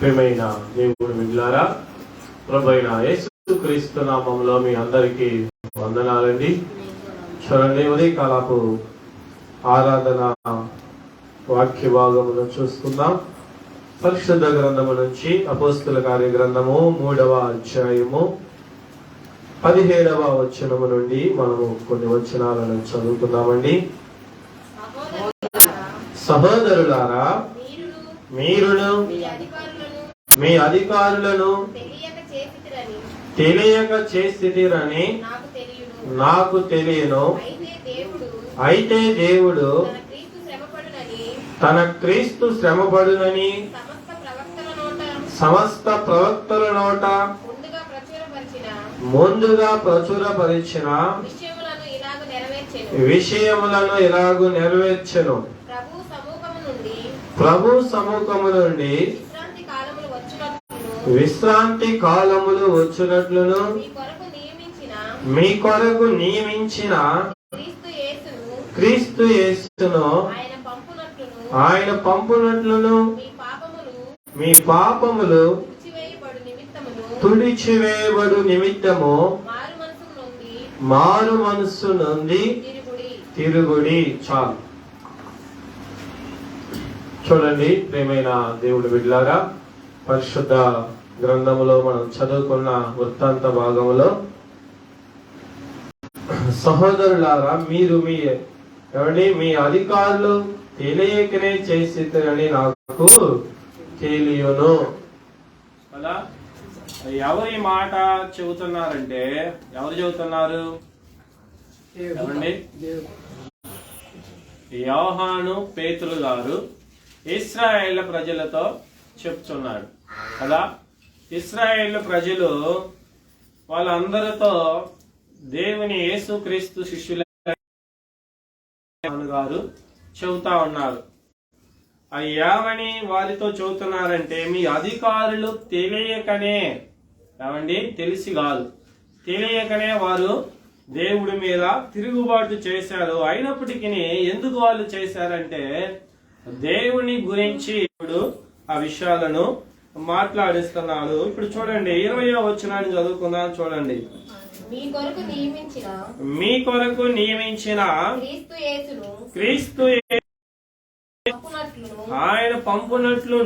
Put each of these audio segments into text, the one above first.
ప్రేమైన దేవుడు మిగిలారా? ప్రభైన యేసు క్రీస్తు నామంలో మీ అందరికీ వందనాలండి. చూడండి ఉదయ కాలపు ఆరాధన వాక్య భాగమును చూసుకుందాం పరిశుద్ధ గ్రంథము నుంచి అపోస్తుల కార్య గ్రంథము మూడవ అధ్యాయము పదిహేడవ వచనము నుండి మనము కొన్ని వచనాలను చదువుకుందామండి. సహోదరులారా, మీరును మీ అధికారులను తెలియక చేసిరని నాకు తెలియను. అయితే దేవుడు తన క్రీస్తు శ్రమపడునని సమస్త ప్రవక్తల నోట ముందుగా ప్రచురపరిచిన విషయములను ఇలాగ నెరవేర్చెను. ప్రభు సముఖము నుండి ప్రభు సముఖము నుండి విశ్రాంతి కాలములు వచ్చినట్లు విశ్రాంతి కాలములు వచ్చినట్లును. మీ కొరకు నియమించిన క్రీస్తు యేసును ఆయన పంపునట్లును. మీ పాపములు తుడిచివేయబడు నిమిత్తము. మారు మనస్సు నుండి తిరుగుడి. తిరుగుడి. చాలు. చూడండి ప్రేమైన దేవుడు బిడ్లారా పరిశుద్ధ గ్రంథములో మనం చదువుకున్న వృత్తాంత భాగములో సహోదరులారా మీరు మీ ఏమండి మీ అధికారులు తెలియకనే చేసిరని నాకు తెలియను. అలా ఎవరి మాట చెబుతున్నారంటే ఎవరు చెబుతున్నారు? ఏమండి యోహాను పేతులు గారు ఇస్రాయేల్ ప్రజలతో చెప్తున్నాడు. కదా ఇస్రాయేల్ ప్రజలు వాళ్ళందరితో దేవుని యేసుక్రీస్తు శిష్యుల గారు చెబుతా ఉన్నారు. అయ్యామని వారితో చెబుతున్నారంటే మీ అధికారులు తెలియకనే ఏమండి? తెలిసి కాదు. తెలియకనే వారు దేవుడి మీద తిరుగుబాటు చేశారు. అయినప్పటికీ ఎందుకు వాళ్ళు చేశారంటే దేవుని గురించి ఇప్పుడు ఆ విషయాలను మాట్లాడిస్తున్నాడు ఇప్పుడు చూడండి ఇరవయో వచనాన్ని చదువుకుందాం చూడండి. మీ కొరకు నియమించిన మీ కొరకు నియమించిన క్రీస్తు ఆయన పంపునట్లు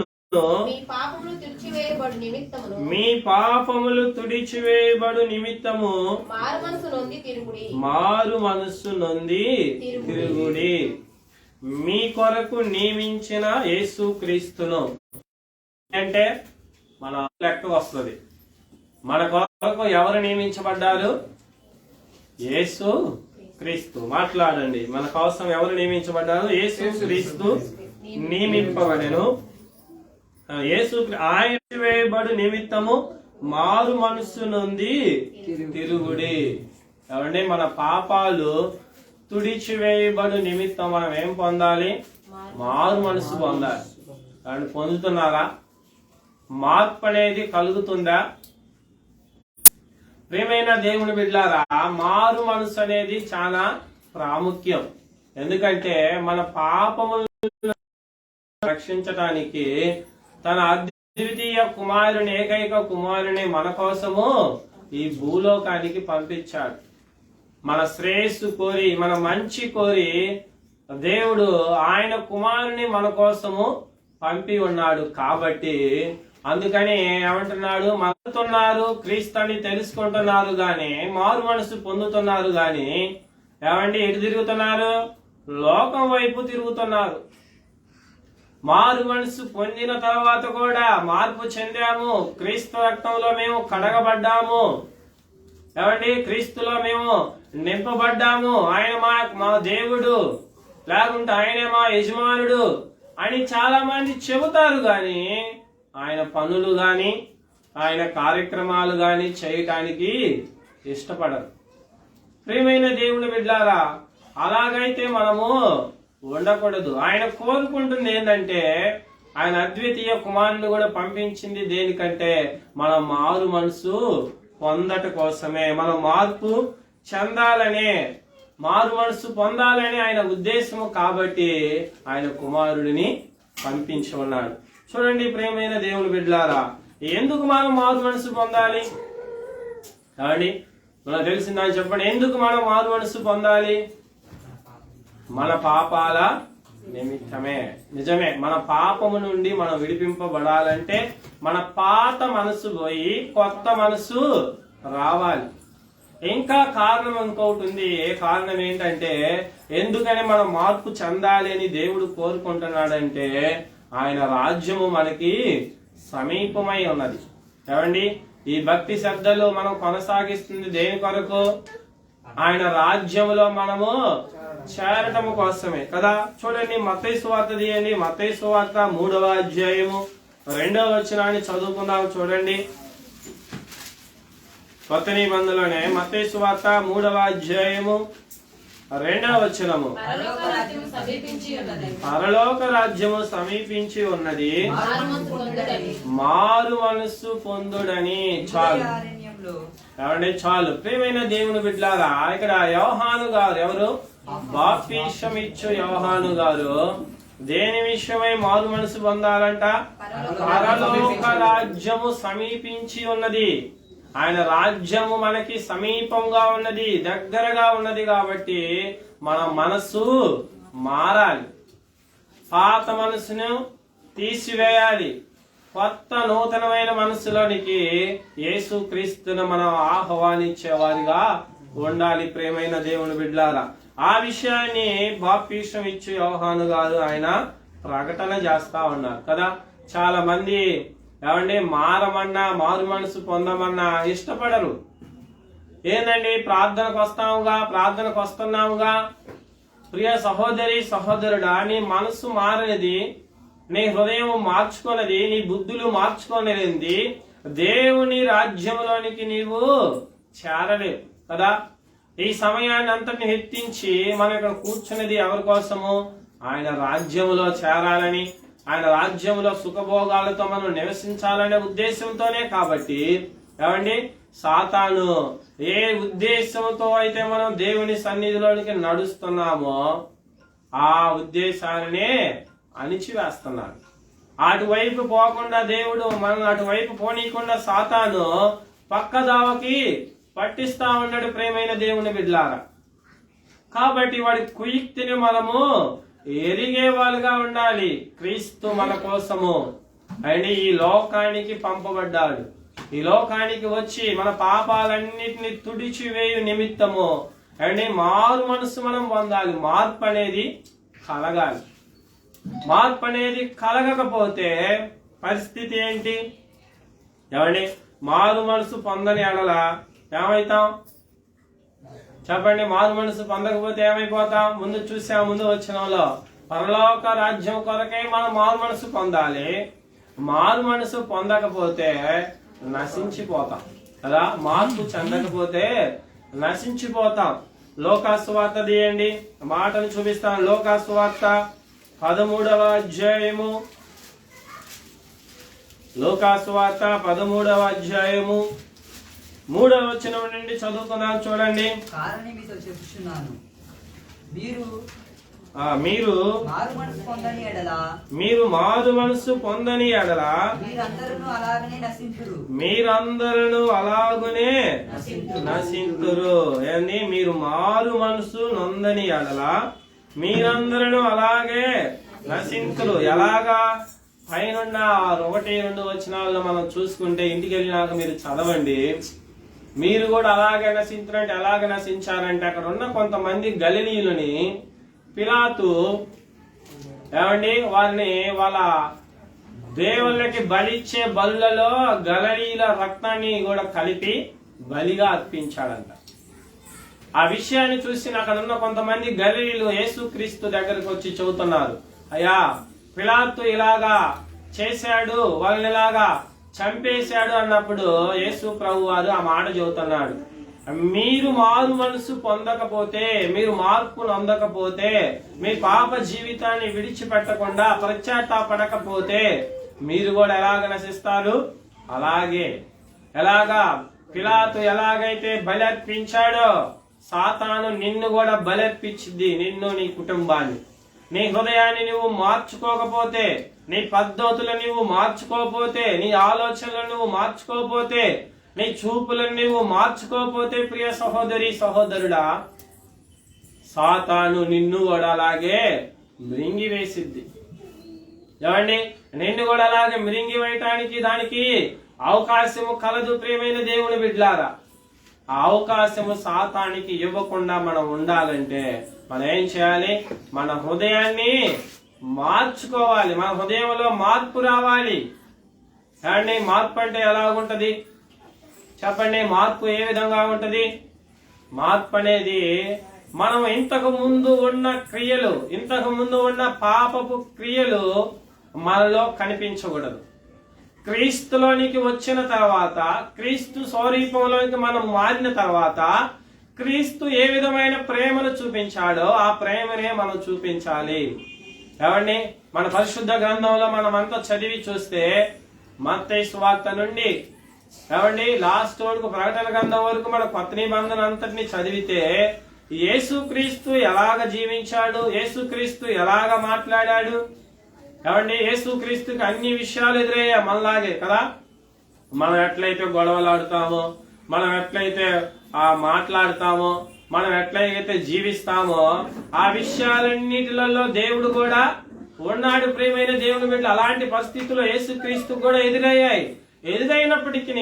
మీ పాపములు తుడిచివేయబడు నిమిత్తమును మీ పాపములు తుడిచివేయబడు నిమిత్తము మారు మనసు నొంది తిరుగుడి. మారు మనస్సు నొంది తిరుగుడి. మీ కొరకు నియమించిన యేసు క్రీస్తును అంటే మన లెక్క వస్తుంది. మన కొరకు ఎవరు నియమించబడ్డారు? యేసు క్రీస్తు. మాట్లాడండి. మన కోసం ఎవరు నియమించబడ్డారు? యేసు క్రీస్తు నియమింపబడను. యేసు ఆయన వేయబడు నిమిత్తము మారు మనస్సు నుండి తిరుగుడి. ఏమంటే మన పాపాలు తుడిచివేయబడు నిమిత్తం మనం ఏం పొందాలి? మారు మనసు పొందాలి. అండ్ పొందుతున్నారా? మార్పు అనేది కలుగుతుందా? ప్రియమైన దేవుని బిడ్డారా మారు మనసు అనేది చాలా ప్రాముఖ్యం. ఎందుకంటే మన పాపములను రక్షించడానికి తన అద్వితీయ కుమారుని ఏకైక కుమారుని మన కోసము ఈ భూలోకానికి పంపించాడు. మన శ్రేయస్సు కోరి మన మంచి కోరి దేవుడు ఆయన కుమారుని మన కోసము పంపి ఉన్నాడు. కాబట్టి అందుకని ఏమంటున్నాడు? మరుగుతున్నారు క్రీస్తుని తెలుసుకుంటున్నారు గాని మారు మనసు పొందుతున్నారు గాని ఏమండి ఎటు తిరుగుతున్నారు? లోకం వైపు తిరుగుతున్నారు. మారు మనసు పొందిన తర్వాత కూడా మార్పు చెందాము. క్రీస్తు రక్తంలో మేము కడగబడ్డాము. ఏమండి? క్రీస్తులో మేము నింపబడ్డాము. ఆయన మా మా దేవుడు. లేకుంటే ఆయనే మా యజమానుడు అని చాలా మంది చెబుతారు కానీ ఆయన పనులు గాని ఆయన కార్యక్రమాలు గాని చేయటానికి ఇష్టపడరు. ప్రియమైన దేవుని బిడ్డారా అలాగైతే మనము ఉండకూడదు. ఆయన కోరుకుంటుంది ఏంటంటే ఆయన అద్వితీయ కుమారుని కూడా పంపించింది దేనికంటే మన మారు మనసు పొందట కోసమే. మన మార్పు చెందాలనే మారు మనసు పొందాలని ఆయన ఉద్దేశము కాబట్టి ఆయన కుమారుడిని పంపించి ఉన్నాడు చూడండి ప్రేమైన దేవుని బిడ్డలారా ఎందుకు మనం మారు మనసు పొందాలి? కాబట్టి మనకు తెలిసిందని చెప్పండి ఎందుకు మనం మారు మనసు పొందాలి? మన పాపాల నిమిత్తమే. నిజమే మన పాపము నుండి మనం విడిపింపబడాలంటే మన పాత మనసు పోయి కొత్త మనసు రావాలి. ఇంకా కారణం ఇంకొకటి ఉంది. ఏ కారణం ఏంటంటే ఎందుకని మనం మార్పు చెందాలి అని దేవుడు కోరుకుంటున్నాడంటే ఆయన రాజ్యము మనకి సమీపమై ఉన్నది. ఏమండి? ఈ భక్తి శ్రద్ధలు మనం కొనసాగిస్తుంది దేని కొరకు? ఆయన రాజ్యములో మనము చేరటము కోసమే. కదా? చూడండి మత్తయి సువార్త తీయండి. మత్తయి సువార్త మూడవ అధ్యాయము రెండవ వచనాన్ని చదువుకుందాం చూడండి. కొత్త నిబంధనలోనే మత్తయి సువార్త మూడవ అధ్యాయము రెండవ వచనము. పరలోక రాజ్యము సమీపించి ఉన్నది. మారు మనసు పొందుడని మారు మనస్సు పొందుడని చాలు. ఏమండి చాలు. ప్రియమైన దేవుని బిడ్లారా ఇక్కడ యోహాను గారు ఎవరు? బాప్తీసం ఇచ్చు యోహాను గారు. దేని విషయమై మారు మనసు పొందాలంట? పరలోక రాజ్యము సమీపించి ఉన్నది. ఆయన రాజ్యము మనకి సమీపంగా ఉన్నది దగ్గరగా ఉన్నది కాబట్టి మన మనసు మారాలి. పాత మనసును తీసివేయాలి. కొత్త నూతనమైన మనసులోనికి యేసు క్రీస్తును మనం ఆహ్వానించేవారిగా ఉండాలి ప్రేమైన దేవుని బిడ్లారా. ఆ విషయాన్ని బాప్తీసం ఇచ్చే యోహాను గారు ఆయన ప్రకటన చేస్తా ఉన్నారు కదా. చాలా మంది ఏమండి? మారమన్నా మారు మనసు పొందమన్నా ఇష్టపడరు. ఏందండి? ప్రార్థనకు వస్తాముగా ప్రార్థనకు వస్తున్నాముగా ప్రియ సహోదరి సహోదరుడా నీ మనసు మారనిది నీ హృదయం మార్చుకున్నది నీ బుద్ధులు మార్చుకొనిది దేవుని రాజ్యంలోనికి నీవు చేరలేవు కదా? ఈ సమయాన్ని అంతటిని హెత్తించి మనం ఇక్కడ కూర్చున్నది ఎవరి కోసము? ఆయన రాజ్యములో చేరాలని ఆయన రాజ్యంలో సుఖభోగాలతో మనం నివసించాలనే ఉద్దేశంతోనే కాబట్టి ఏమండి? సాతాను ఏ ఉద్దేశంతో అయితే మనం దేవుని సన్నిధిలోనికి నడుస్తున్నామో ఆ ఉద్దేశాన్ని అణిచివేస్తున్నాడు అటువైపు పోకుండా దేవుడు మనం అటువైపు పోనీయకుండా సాతాను పక్కదావకి పట్టిస్తా ఉన్నాడు ప్రేమైన దేవుని బిడ్లారా. కాబట్టి వాడి కుయుక్తిని మనము ఎరిగే వాళ్ళుగా ఉండాలి. క్రీస్తు మన కోసము. అండ్ ఈ లోకానికి పంపబడ్డాడు. ఈ లోకానికి వచ్చి మన పాపాలన్నిటిని తుడిచివేయు నిమిత్తము. అండ్ మారు మనసు మనం పొందాలి. మార్పు అనేది కలగాలి. మార్పు అనేది కలగకపోతే పరిస్థితి ఏంటి? ఏమండి? మారు మనసు పొందని ఎడల ఏమైతాం? చెప్పండి మారు మనసు పొందకపోతే ఏమైపోతాం? ముందు చూసాం ముందు వచ్చినలో పరలోక రాజ్యం కొరకై మనం మారు మనసు పొందాలి. మారు మనసు పొందకపోతే నశించిపోతాం. కదా? మార్పు చెందకపోతే నశించిపోతాం. లోకాసువార్త తీయండి. మాటను చూపిస్తాను. లోకాసువార్త పదమూడవ అధ్యాయము. లోకాసువార్త పదమూడవ అధ్యాయము. మూడవ వచనం నుండి చదువుకుందాం చూడండి. కారణం మీతో చెప్పుచున్నాను. మీరు మీరు మారు మనసు పొందని ఎడల? మీరు మారు మనసు పొందని ఎడల? మీరందరూ అలాగనే నశించురు మీరందరూ అలాగునే నశింతురు. ఏంది మీరు మారు మనసు నొందని ఎడల? మీరందరూ అలాగే నశింతురు. ఎలాగా? పైన ఒకటి రెండు వచనాలను మనం చూసుకుంటే ఇంటికి వెళ్ళినాక మీరు చదవండి. మీరు కూడా అలాగే నశించారంటే ఎలాగ నశించారంటే అక్కడ ఉన్న కొంతమంది గలినీయులని పిలాతు ఏమండి? వారిని వాళ్ళ దేవుళ్ళకి బలిచ్చే బలులలో గలనీయుల రక్తాన్ని కూడా కలిపి బలిగా అర్పించాడంట. ఆ విషయాన్ని చూసి అక్కడ ఉన్న కొంతమంది గలీలు యేసుక్రీస్తు దగ్గరకు వచ్చి చెబుతున్నారు. అయ్యా పిలాతు ఇలాగా చేశాడు వాళ్ళని ఇలాగా చంపేశాడు అన్నప్పుడు యేసు ప్రభు వారు ఆ మాట చెబుతున్నాడు. మీరు మారు మనసు పొందకపోతే మీరు మార్పు నొందకపోతే మీ పాప జీవితాన్ని విడిచిపెట్టకుండా పడకపోతే మీరు కూడా ఎలాగ నశిస్తారు? అలాగే. ఎలాగా? పిలాతు ఎలాగైతే బలర్పించాడో సాతాను నిన్ను కూడా బలర్పించింది నిన్ను నీ కుటుంబాన్ని. నీ హృదయాన్ని నువ్వు మార్చుకోకపోతే నీ పద్ధతులు నువ్వు మార్చుకోకపోతే నీ ఆలోచనలు నువ్వు మార్చుకోకపోతే నీ చూపులను నువ్వు మార్చుకోకపోతే ప్రియ సహోదరి సహోదరుడా సాతాను నిన్ను కూడా అలాగే మృంగి వేసిద్ది ఏమండి? నిన్ను కూడా అలాగే మృంగి వేయటానికి దానికి అవకాశము కలదు ప్రియమైన దేవుని బిడ్లారా. ఆ అవకాశము సాతానికి ఇవ్వకుండా మనం ఉండాలంటే మనం ఏం చేయాలి? మన హృదయాన్ని మార్చుకోవాలి. మన హృదయంలో మార్పు రావాలి. ఏమండి? మార్పు అంటే ఎలా ఉంటుంది చెప్పండి. మార్పు ఏ విధంగా ఉంటుంది? మార్పు అనేది మనం ఇంతకు ముందు ఉన్న క్రియలు ఇంతకు ముందు ఉన్న పాపపు క్రియలు మనలో కనిపించకూడదు. క్రీస్తులోనికి వచ్చిన తర్వాత క్రీస్తు స్వరూపంలోనికి మనం మారిన తర్వాత క్రీస్తు ఏ విధమైన ప్రేమను చూపించాడో ఆ ప్రేమనే మనం చూపించాలి. ఏమండి మన పరిశుద్ధ గ్రంథంలో మనం అంతా చదివి చూస్తే మత్తయి వార్త నుండి. ఏమండి లాస్ట్ వరకు ప్రకటన గ్రంథం వరకు మన కొత్త నిబంధన అంతటిని చదివితే యేసుక్రీస్తు ఎలాగ జీవించాడు? యేసుక్రీస్తు ఎలాగ మాట్లాడాడు? ఏమండి యేసుక్రీస్తుకి అన్ని విషయాలు ఎదురయ్యా మనలాగే కదా? మనం ఎట్లయితే గొడవలాడుతామో మనం ఎట్లయితే ఆ మాట్లాడతామో మనం ఎట్లయితే జీవిస్తామో ఆ విషయాలన్నిటిలలో దేవుడు కూడా ఉన్నాడు ప్రియమైన దేవుని బిడ్డ అలాంటి పరిస్థితుల్లో యేసుక్రీస్తు కూడా ఎదురయ్యాయి. ఎదురైనప్పటికీ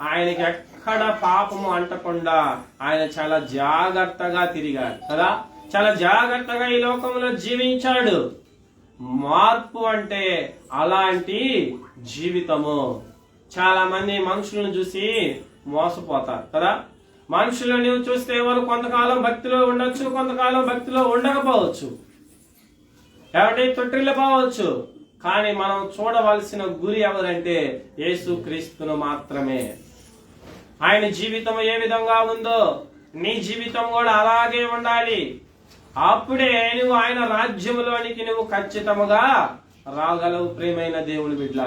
ఆయనకి ఎక్కడ పాపము అంటకుండా ఆయన చాలా జాగ్రత్తగా తిరిగాడు కదా? చాలా జాగ్రత్తగా ఈ లోకంలో జీవించాడు. మార్పు అంటే అలాంటి జీవితము. చాలా మంది మనుషులను చూసి మోసపోతారు కదా? మనుషులు నువ్వు చూస్తే వారు కొంతకాలం భక్తిలో ఉండొచ్చు కొంతకాలం భక్తిలో ఉండకపోవచ్చు. ఎవరి తొట్టిల్లిపోవచ్చు. కానీ మనం చూడవలసిన గురి ఎవరంటే యేసు క్రీస్తును మాత్రమే. ఆయన జీవితం ఏ విధంగా ఉందో నీ జీవితం కూడా అలాగే ఉండాలి. అప్పుడే నువ్వు ఆయన రాజ్యంలోనికి నువ్వు ఖచ్చితముగా రాగలవు ప్రేమైన దేవుని బిడ్డ.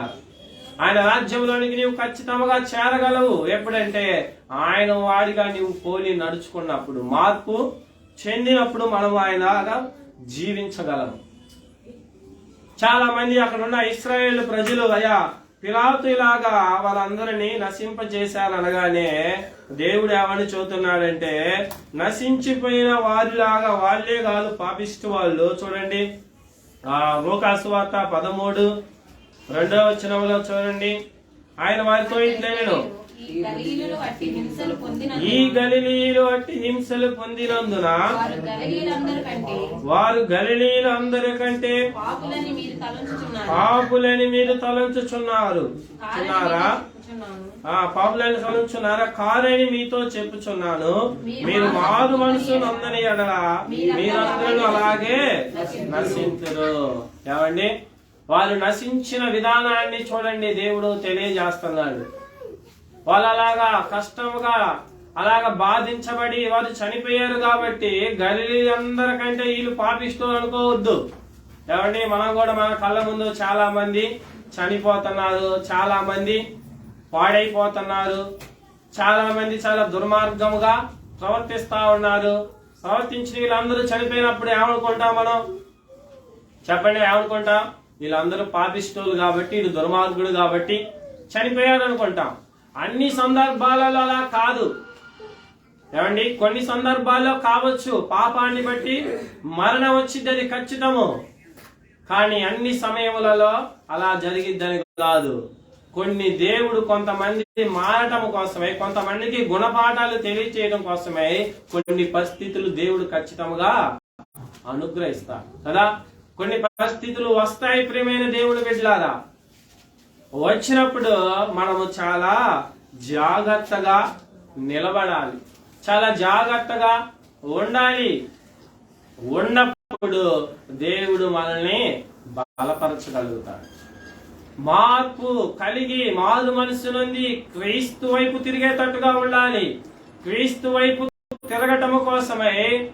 ఆయన రాజ్యంలోనికి నీవు ఖచ్చితంగా చేరగలవు. ఎప్పుడంటే ఆయన వాడిగా నీవు పోలి నడుచుకున్నప్పుడు మార్పు చెందినప్పుడు మనం ఆయనగా జీవించగలం చాలా మంది అక్కడ ఉన్న ఇస్రాయేల్ ప్రజలు అయా పిలాతు ఇలాగా వాళ్ళందరినీ నశింపజేశారనగానే దేవుడు ఏమని చూస్తున్నాడంటే నశించిపోయిన వారిలాగా వాళ్ళే కాదు పాపిస్తూ వాళ్ళు. చూడండి. ఆ లోకాసువార్త పదమూడు రెండవ వచనంలో చూడండి. ఆయన వారితో ఇంట్లో నేను ఈ గలిలీలు అట్టి హింసలు పొందినందున వారు కంటే గలిలీలు మీరు తలంచుచున్నారు. పాపులని మీరు తలంచుచున్నారు. చున్నారా. ఆ పాపులని తలంచున్నారా కారని మీతో చెప్పుచున్నాను. మీరు మారు మనసు నందని ఎడల మీరందరూ అలాగే నశించరు. ఏమండి? వారు నశించిన విధానాన్ని చూడండి దేవుడు తెలియజేస్తున్నాడు. వాళ్ళు అలాగా కష్టముగా అలాగా బాధించబడి వారు చనిపోయారు కాబట్టి గలిలీ అందరికంటే వీళ్ళు పాపిస్తూ అనుకోవద్దు. ఏమండి మనం కూడా మన కళ్ళ ముందు చాలా మంది చనిపోతున్నారు చాలా మంది పాడైపోతున్నారు చాలా మంది చాలా దుర్మార్గముగా ప్రవర్తిస్తా ఉన్నారు. ప్రవర్తించిన వీళ్ళందరూ చనిపోయినప్పుడు ఏమనుకుంటాం మనం? చెప్పండి ఏమనుకుంటాం? వీళ్ళందరూ పాపిస్టులు కాబట్టి వీళ్ళు దుర్మార్గుడు కాబట్టి చనిపోయారు అనుకుంటాం అన్ని సందర్భాలలో అలా కాదు. ఏమండి? కొన్ని సందర్భాల్లో కావచ్చు. పాపాన్ని బట్టి మరణం వచ్చింది అది ఖచ్చితము. కానీ అన్ని సమయములలో అలా జరిగిద్దని కాదు. కొన్ని దేవుడు కొంతమంది మారటం కోసమే కొంతమందికి గుణపాఠాలు తెలియచేయడం కోసమే కొన్ని పరిస్థితులు దేవుడు ఖచ్చితంగా అనుగ్రహిస్తాడు కదా? కొన్ని పరిస్థితులు వస్తాయి ప్రియమైన దేవుడు బిడ్డలారా? వచ్చినప్పుడు మనము చాలా జాగ్రత్తగా నిలబడాలి. చాలా జాగ్రత్తగా ఉండాలి. ఉన్నప్పుడు దేవుడు మనల్ని బలపరచగలుగుతాడు. మార్పు కలిగి మారు మనసు నుండి క్రీస్తు వైపు తిరిగేటట్టుగా ఉండాలి. క్రీస్తు వైపు తిరగటము కోసమే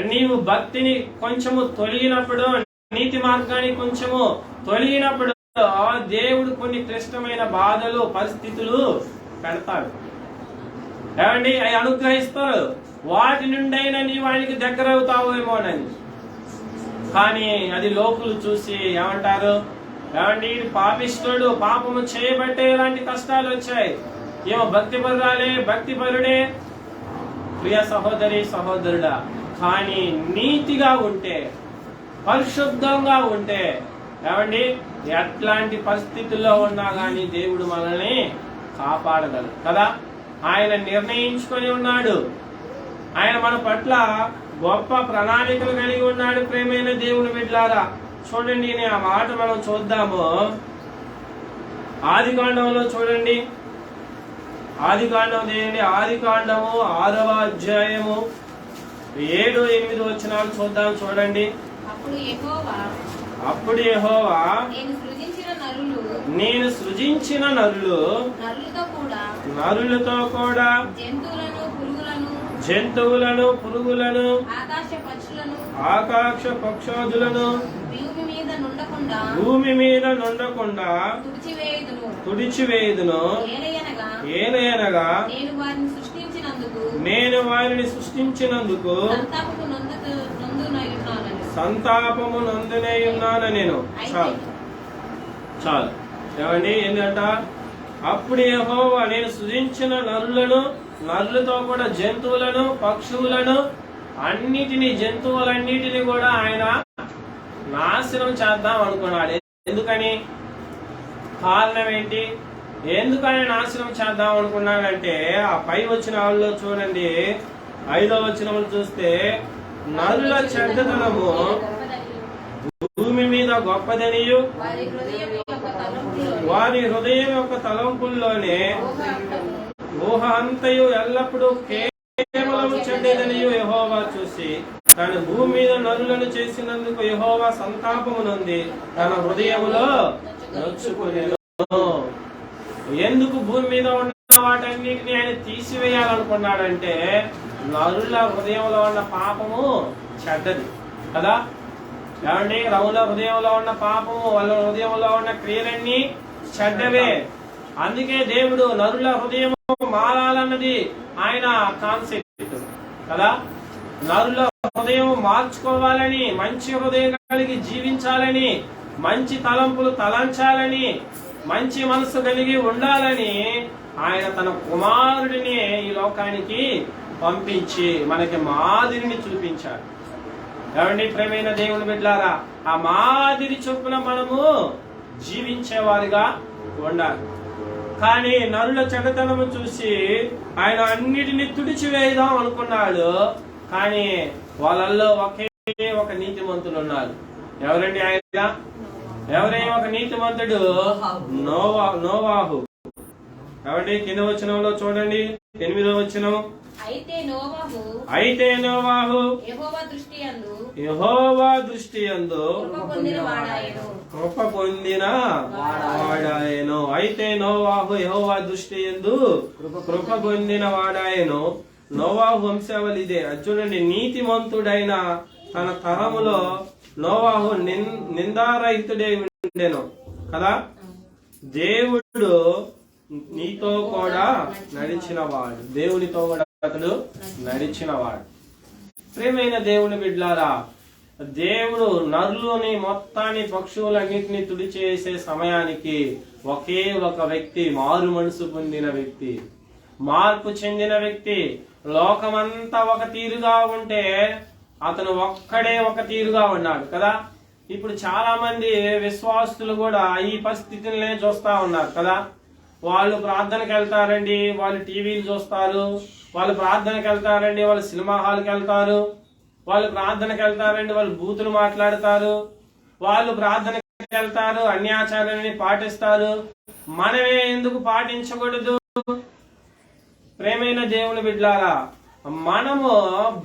నీవు భక్తిని కొంచెము తొలగినప్పుడు నీతి మార్గాన్ని కొంచెము తొలగినప్పుడు దేవుడు కొన్ని క్లిష్టమైన బాధలు పరిస్థితులు పెడతాడు. ఏమండి? అవి అనుగ్రహిస్తారు. వాటి నుండైనా నీవు ఆయనకి దగ్గర అవుతావేమోనని కానీ అది లోకులు చూసి ఏమంటారు? ఏమండి? పాపిస్తుడు పాపము చేయబట్టే ఇలాంటి కష్టాలు వచ్చాయి. ఏమో భక్తి పరురాలే భక్తి పరుడే ప్రియ సహోదరి సహోదరుడా కానీ నీతిగా ఉంటే పరిశుద్ధంగా ఉంటే ఏమండి? ఎట్లాంటి పరిస్థితుల్లో ఉన్నా గాని దేవుడు మనల్ని కాపాడగలరు కదా? ఆయన నిర్ణయించుకొని ఉన్నాడు. ఆయన మన పట్ల గొప్ప ప్రణాళికలు కలిగి ఉన్నాడు ప్రేమైన దేవుని బిడ్లారా. చూడండి నేను ఆ మాట మనం చూద్దాము. ఆది కాండంలో చూడండి. ఆది కాండం చేయండి ఆది కాండము ఆరవ అధ్యాయము ఏడు ఎనిమిది వచ్చినాలు చూద్దాం చూడండి. అప్పుడు అప్పుడు యెహోవా నేను సృజించిన నరులు నరులతో కూడా జంతువులను పురుగులను ఆకాశ పక్షోదులను భూమి మీద నుండకుండా తుడిచివేయుదును. ఏలయనగా నేను వారిని సృష్టించినందుకు సంతాపము నందునే ఉన్నాను నేను. చాలు. చాలు. ఏమండి? ఏంటంట అప్పుడు యెహోవా నేను సృజించిన నరులను నరులతో కూడా జంతువులను పక్షువులను అన్నిటిని జంతువులన్నిటిని కూడా ఆయన నాశనం చేద్దాం అనుకున్నాడు. ఎందుకని? కారణం ఏంటి? ఎందుకని నాశనం చేద్దాం అనుకున్నాడంటే ఆ పై వచ్చిన వాళ్ళు చూడండి. ఐదో వచ్చిన వాళ్ళు చూస్తే నరుల చెడ్డతనము భూమి మీద గొప్పదనియు. వారి హృదయం యొక్క తలంపుల్లోనే. ఊహ అంతయు ఎల్లప్పుడూ కేవలం చెడ్డదనియు యహోవా చూసి తన భూమి మీద నరులను చేసినందుకు యహోవా సంతాపము నొంది తన హృదయములో నొచ్చుకునేను ఎందుకు భూమి మీద ఉన్న వాటన్నిటిని ఆయన తీసివేయాలనుకున్నాడంటే నరుల హృదయంలో ఉన్న పాపము చెడ్డది కదా? ఏమండి? రవుల హృదయంలో ఉన్న పాపము వాళ్ళ హృదయంలో ఉన్న క్రియలన్నీ చెడ్డవే. అందుకే దేవుడు నరుల హృదయం మారాలన్నది ఆయన కాన్సెప్ట్ కదా? నరుల హృదయం మార్చుకోవాలని మంచి హృదయం కలిగి జీవించాలని మంచి తలంపులు తలంచాలని మంచి మనసు కలిగి ఉండాలని ఆయన తన కుమారుడిని ఈ లోకానికి పంపించి మనకి మాదిరిని చూపించాడు. ఏమండి ప్రేమైన దేవుని బిడ్డారా? ఆ మాదిరి చొప్పున మనము జీవించేవారిగా ఉండాలి. కానీ నరుల చెడతనము చూసి ఆయన అన్నిటిని తుడిచివేద్దాం అనుకున్నాడు. కానీ వాళ్ళల్లో ఒకే ఒక నీతిమంతులు ఉన్నారు. ఎవరండి ఆయన? ఎవరే ఒక నీతిమంతుడు? నోవా. నోవాహు. కాబట్టి కింద వచనంలో చూడండి. ఎనిమిదో వచనం. అయితే నోవాహు అయితే నోవాహు యెహోవా దృష్టి అందు కృప పొందిన వాడాయను. అయితే నోవాహు యహోవా దృష్టి ఎందు కృప పొందిన వాడాయను. నోవాహు వంశావళి ఇదే అది చూడండి నీతిమంతుడైన తన తరములో నోవాహు నిన్- నిందారహితుడే ఉండేను. కదా? దేవుడు నీతో కూడా నడిచినవాడు. దేవునితో కూడా అతడు నడిచినవాడు. ప్రేమైన దేవుని బిడ్లారా దేవుడు నరులోని మొత్తాన్ని పక్షువులన్నింటినీ తుడిచేసే సమయానికి ఒకే ఒక వ్యక్తి మారు మనసు పొందిన వ్యక్తి మార్పు చెందిన వ్యక్తి లోకమంతా ఒక తీరుగా ఉంటే అతను ఒక్కడే ఒక తీరుగా ఉన్నాడు కదా? ఇప్పుడు చాలా మంది విశ్వాసులు కూడా ఈ పరిస్థితులనే చూస్తా ఉన్నారు కదా? వాళ్ళు ప్రార్థనకి వెళ్తారండి వాళ్ళు టీవీలు చూస్తారు వాళ్ళు ప్రార్థనకి వెళ్తారండి వాళ్ళు సినిమా హాల్కి వెళ్తారు వాళ్ళు ప్రార్థనకి వెళ్తారండి వాళ్ళు బూతులు మాట్లాడతారు వాళ్ళు ప్రార్థనకి వెళ్తారు అన్యాచారాన్ని పాటిస్తారు. మనమే ఎందుకు పాటించకూడదు? ప్రేమైన దేవుని బిడ్లారా మనము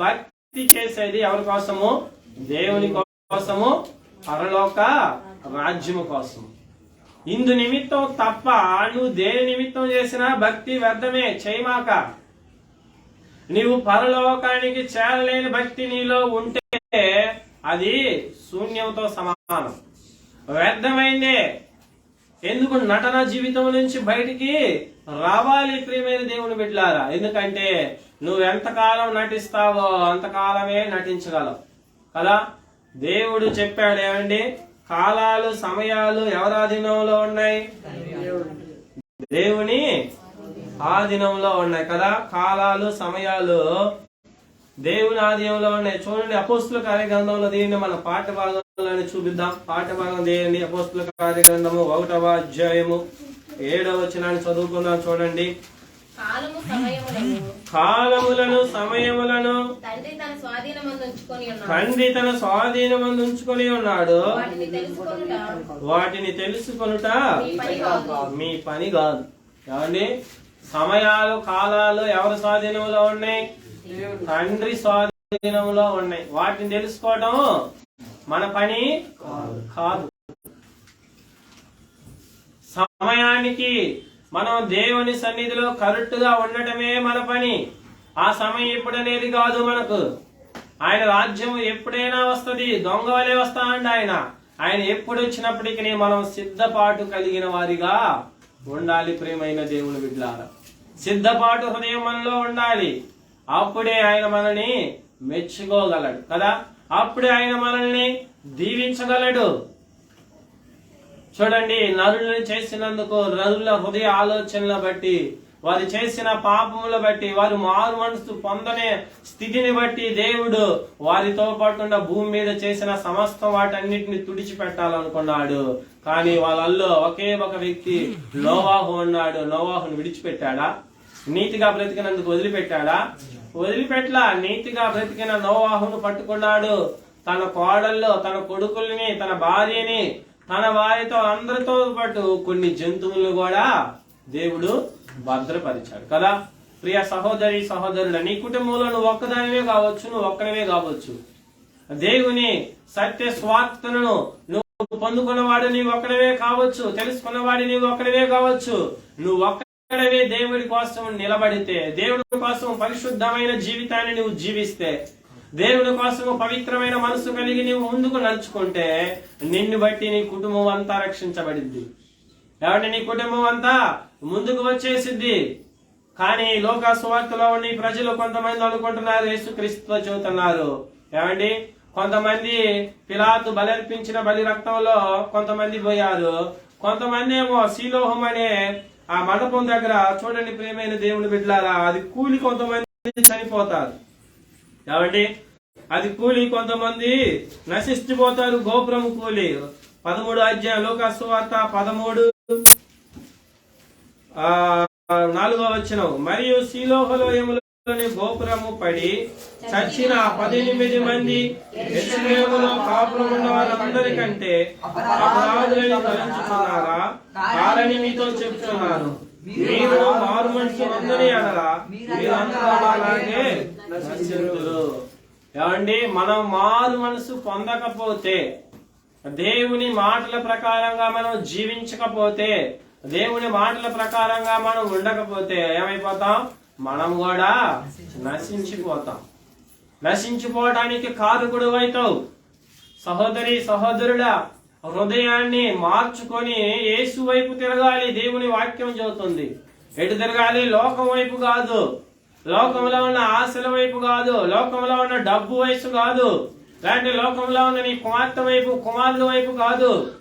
భక్తి భక్తి చేసేది ఎవరి కోసము? దేవుని కోసము? పరలోక రాజ్యము కోసం ఇందు నిమిత్తం తప్ప నువ్వు దేని నిమిత్తం చేసినా భక్తి వ్యర్థమే. చేయమాక. నీవు పరలోకానికి చేరలేని భక్తి నీలో ఉంటే అది శూన్యంతో సమానం. వ్యర్థమైందే. ఎందుకు నటన జీవితం నుంచి బయటికి రావాలి ప్రియమైన దేవుని బిడ్డలారా? ఎందుకంటే నువ్వు ఎంతకాలం నటిస్తావో అంతకాలమే నటించగలవు. కదా? దేవుడు చెప్పాడు ఏమండి కాలాలు సమయాలు ఎవరి ఆధీనంలో ఉన్నాయి? దేవుని ఆధీనంలో ఉన్నాయి కదా? కాలాలు సమయాలు దేవుని ఆధీనంలో ఉన్నాయి. చూడండి అపోస్తుల కార్యగ్రంథంలో దీన్ని మన పాఠ భాగంలో చూపిద్దాం. పాఠ భాగం దేయండి? అపోస్తుల కార్యగ్రంథము ఒకటవ అధ్యాయము ఏడవ వచనాన్ని చదువుకుందాం చూడండి. కాలములను సమయములను తండ్రి తన స్వాధీనమందు ఉంచుకొని ఉన్నాడు. వాటిని తెలుసుకొనుట. మీ పని కాదు. ఏమండి? సమయాలు కాలాలు ఎవరి స్వాధీనంలో ఉన్నాయి? తండ్రి స్వాధీనంలో ఉన్నాయి. వాటిని తెలుసుకోవడం మన పని కాదు. సమయానికి మనం దేవుని సన్నిధిలో కరెక్ట్గా ఉండటమే మన పని. ఆ సమయం ఎప్పుడనేది కాదు మనకు. ఆయన రాజ్యం ఎప్పుడైనా వస్తుంది దొంగ వలె వస్తామండి ఆయన. ఆయన ఎప్పుడు వచ్చినప్పటికీ మనం సిద్ధపాటు కలిగిన వారిగా ఉండాలి ప్రేమైన దేవుని బిడ్డాల సిద్ధపాటు హృదయం మనలో ఉండాలి. అప్పుడే ఆయన మనల్ని మెచ్చుకోగలడు కదా. అప్పుడే ఆయన మనల్ని దీవించగలడు. చూడండి నరులను చేసినందుకు నరుల హృదయ ఆలోచనల బట్టి వారు చేసిన పాపముల బట్టి వారు మారు మనసు పొందనే స్థితిని బట్టి దేవుడు వారితో పాటున్న భూమి మీద చేసిన సమస్త వాటన్నిటిని తుడిచిపెట్టాలనుకున్నాడు. కానీ వాళ్ళల్లో ఒకే ఒక వ్యక్తి నోవాహు ఉన్నాడు. నోవాహును విడిచిపెట్టాడా? నీతిగా బ్రతికినందుకు వదిలిపెట్టాడా? వదిలిపెట్లా నీతిగా బ్రతికిన నోవాహును పట్టుకున్నాడు. తన కోడల్లో తన కొడుకుల్ని తన భార్యని తన వారితో అందరితో పాటు కొన్ని జంతువులు కూడా దేవుడు భద్రపరిచాడు కదా? ప్రియ సహోదరి సహోదరుడు నీ కుటుంబంలో నువ్వు ఒక్కదానివే కావచ్చు నువ్వు ఒక్కడవే కావచ్చు. దేవుని సత్య స్వార్థను నువ్వు పొందుకున్నవాడు నీవు ఒక్కడవే కావచ్చు తెలుసుకున్నవాడు నీవు ఒక్కడవే కావచ్చు. నువ్వు ఒక్కడవే దేవుడి కోసం నిలబడితే దేవుడి కోసం పరిశుద్ధమైన జీవితాన్ని నువ్వు జీవిస్తే దేవుని కోసం పవిత్రమైన మనసు కలిగి నీవు ముందుకు నడుచుకుంటే నిన్ను బట్టి నీ కుటుంబం అంతా రక్షించబడింది కాబట్టి నీ కుటుంబం అంతా ముందుకు వచ్చేసిద్ది. కానీ లోక సువార్తలో ఉన్న ప్రజలు కొంతమంది అనుకుంటున్నారు యేసుక్రీస్తు చెబుతున్నారు. ఏమండి కొంతమంది పిలాతు బలర్పించిన బలి రక్తంలో కొంతమంది పోయారు. కొంతమంది ఏమో శీలోహం అనే ఆ మండపం దగ్గర చూడండి ప్రేమైన దేవుని బిడ్డలారా అది కూలి కొంతమంది చనిపోతారు. కాబట్టి అది కూలి కొంతమంది నశించిపోతారు. గోపురం కూలి. పదమూడు అధ్యాయం లోకస్వార్త పదమూడు ఆ నాలుగో వచ్చిన మరియు శీలోహలోయములోని గోపురము పడి చచ్చిన పద్దెనిమిది మంది యెరూషలేములో కాపురం ఉన్న వారందరికంటే అపరాధులని తలంచుతున్నారా కారణి మీతో చెప్తున్నాను. మీరు మారు మనిషి అందరి ఎడలా? మీరంతా అలాగే నశించరు ఏమండి? మనం మారు మనసు పొందకపోతే దేవుని మాటల ప్రకారంగా మనం జీవించకపోతే దేవుని మాటల ప్రకారంగా మనం ఉండకపోతే ఏమైపోతాం? మనం కూడా నశించిపోతాం. నశించిపోవడానికి కారకుడు అవుతావు సహోదరి సహోదరుడా హృదయాన్ని మార్చుకొని యేసు వైపు తిరగాలి. దేవుని వాక్యం చెబుతుంది. ఎటు తిరగాలి? లోకం వైపు కాదు. లోకంలో ఉన్న ఆశల వైపు కాదు. లోకంలో ఉన్న డబ్బు వయసు కాదు. లేదంటే లోకంలో ఉన్న నీ కుమార్తె వైపు కుమారుల వైపు కాదు.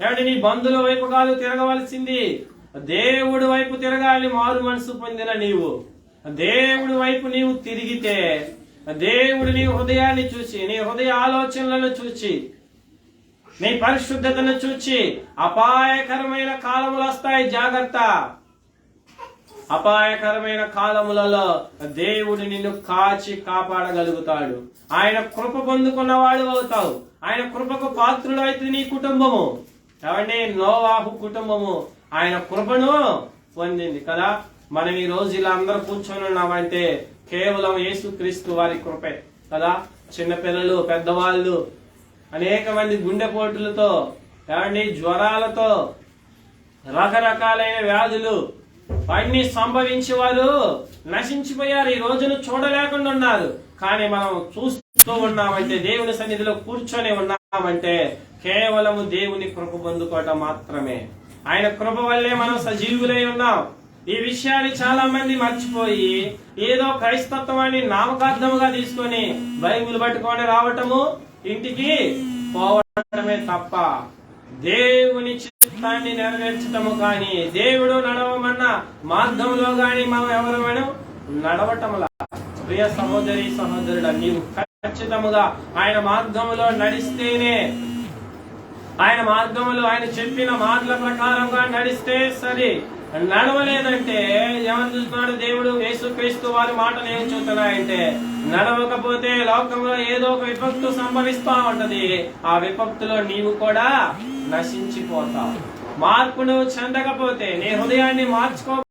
లేదంటే నీ బంధువుల వైపు కాదు. తిరగవలసింది. దేవుడి వైపు తిరగాలి. మారు మనసు పొందిన నీవు. దేవుడి వైపు నీవు తిరిగితే దేవుడు నీ హృదయాన్ని చూసి నీ హృదయ ఆలోచనలను చూచి నీ పరిశుద్ధతను చూచి అపాయకరమైన కాలములు వస్తాయి. జాగ్రత్త. అపాయకరమైన కాలములలో దేవుడు నిన్ను కాచి కాపాడగలుగుతాడు. ఆయన కృప పొందుకున్న వాడు అవుతావు. ఆయన కృపకు పాత్రుడు అయితే నీ కుటుంబము. ఏమండి? నోవాహు కుటుంబము. ఆయన కృపను పొందింది కదా? మనం ఈ రోజు ఇలా అందరూ కూర్చొని ఉన్నామంటే కేవలం యేసుక్రీస్తు వారి కృపే కదా? చిన్నపిల్లలు పెద్దవాళ్ళు అనేక మంది గుండెపోటులతో ఏమండి జ్వరాలతో రకరకాలైన వ్యాధులు అన్ని సంభవించి వారు నశించిపోయారు. ఈ రోజును చూడలేకుండా ఉన్నారు కానీ మనం చూస్తూ ఉన్నామంటే దేవుని సన్నిధిలో కూర్చొని ఉన్నామంటే కేవలము దేవుని కృప పొందుకోవటం మాత్రమే. ఆయన కృప వల్లే మనం సజీవులై ఉన్నాం. ఈ విషయాన్ని చాలా మంది మర్చిపోయి ఏదో క్రైస్తత్వాన్ని నామకార్థముగా తీసుకొని బైబిల్ పట్టుకొని రావటము ఇంటికి పోవటమే తప్ప దేవుని చిత్తాన్ని నెరవేర్చటము కానీ దేవుడు నడవమన్న మార్గంలో గాని మనం ఎవరమను నడవటంలా ప్రియ సహోదరి సహోదరుడ నీవు ఖచ్చితముగా ఆయన మార్గంలో నడిస్తేనే ఆయన మార్గంలో ఆయన చెప్పిన మార్గ ప్రకారంగా నడిస్తే సరే. నడవలేదంటే ఎవరు చూస్తున్నాడు దేవుడు? యేసుక్రీస్తు వారి మాటలు ఏం చూస్తున్నాయంటే నడవకపోతే లోకంలో ఏదో ఒక విపత్తు సంభవిస్తా ఉంటది. ఆ విపత్తులో నీవు కూడా నశించిపోతావు. మార్పును చెందకపోతే నీ హృదయాన్ని మార్చుకో